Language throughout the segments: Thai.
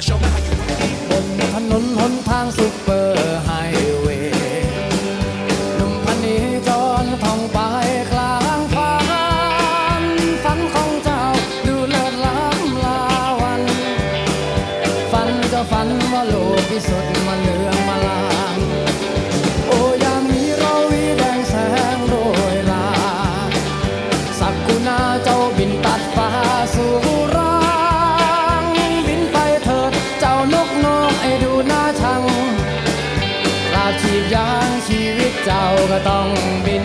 to show me how you บนถนนหนทางซุปเปอร์ไฮเวย์หนุ่มพันนี้จรท่องไปกลางฟันฝันของเจ้าดูเลิศล้ำลาวัน ฝันเจะฝันว่าโลกพิสุทธิ์มาเลือ เจ้าก็ต้องบิน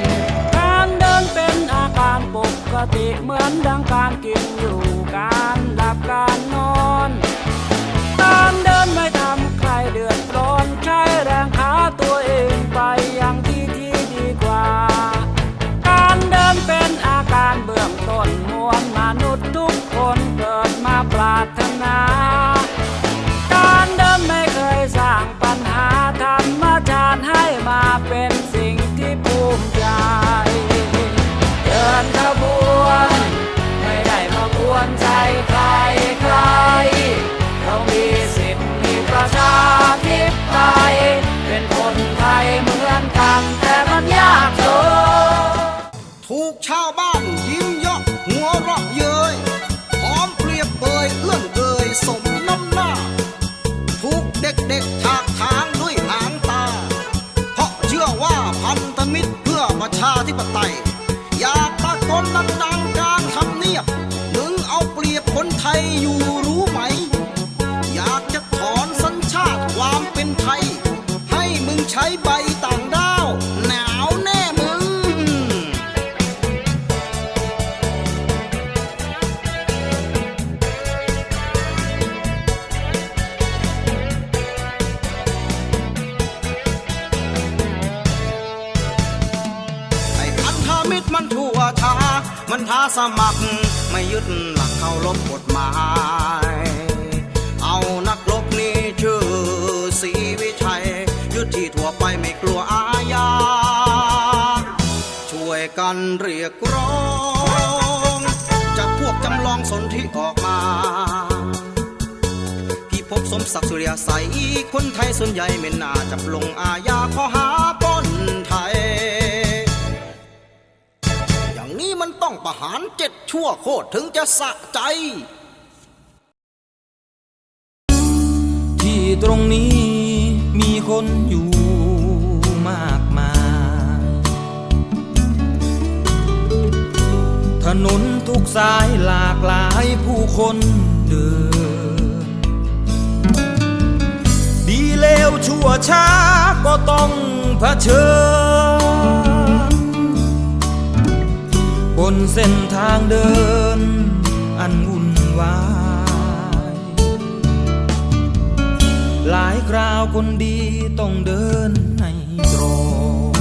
การเดินเป็นอาการปกติเหมือนดังการกินอยู่การหลับการนอน การเดินไม่ คนไทยอยู่รู้ไหม อยากจะถอนสัญชาติความเป็นไทย ให้มึงใช้ใบต่างด้าวหนาวแน่มึงไอ้พันธมิตรมันทั่วชา มันท้าสมัคร ไม่ยึดหลักเคารพกฎหมาย เอานักรบนี่ชื่อสีวิชัย ยุทธที่ทั่วไปไม่กลัวอาญา ช่วยกันเรียกร้อง จากพวกจำลองสนที่ออกมาพี่พบสมศักดิ์สุริยาใสคนไทยส่วนใหญ่ไม่น่าจับลงอาญาข้อหา ประหารเจ็ดชั่วโคตรถึงจะสะใจ ที่ตรงนี้มีคนอยู่มากมาย ถนนทุกสายหลากหลายผู้คนเดิน ดีเลวชั่วช้าก็ต้องเผชิญ เส้นทางเดิน อันวุ่นวาย หลายคราวคนดีต้องเดินในตรอง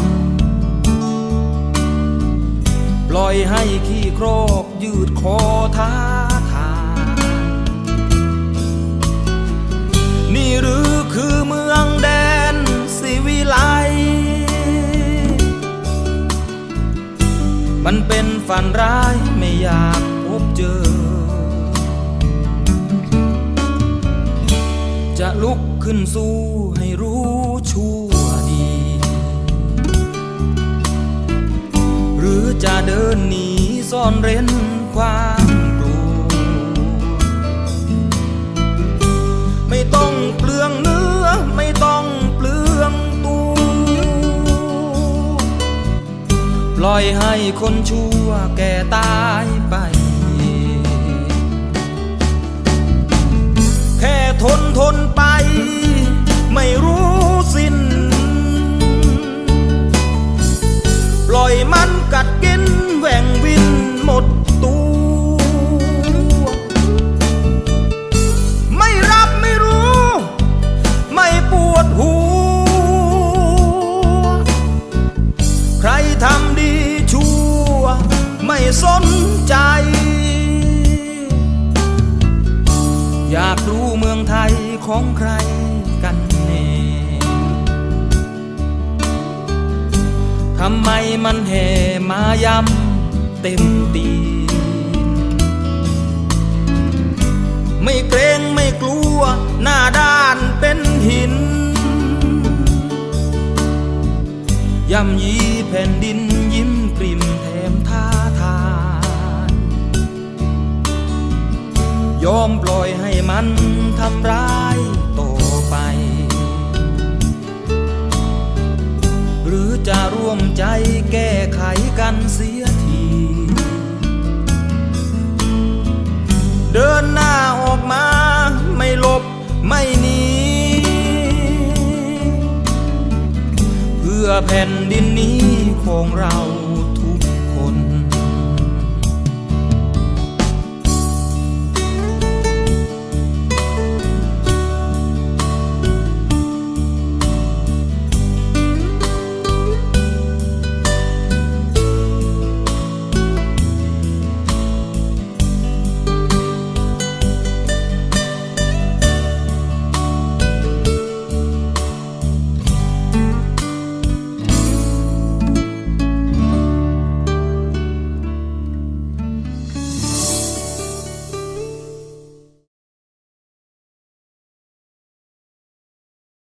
ปล่อยให้ขี้โครกยืดคอท้าทายนี่หรือคือมือ มันเป็นฝันร้ายไม่อยากพบเจอ จะลุกขึ้นสู้ให้รู้ชั่วดี หรือจะเดินหนีซ่อนเร้นความ ล่อยให้คนชั่วแก่ตายไป ไม่สนใจ อยากรู้เมืองไทยของใครกันแน่ทำไมมันแห่มายำเต็มตีนไม่เกรงไม่กลัวหน้าด้านเป็นหินย่ำยีแผ่นดินยิ้มกลิ่มแท ยอมปล่อยให้มันทำร้ายต่อไป หรือจะร่วมใจแก้ไขกันเสียที เดินหน้าออกมาไม่หลบไม่หนีเพื่อแผ่นดินนี้ของเรา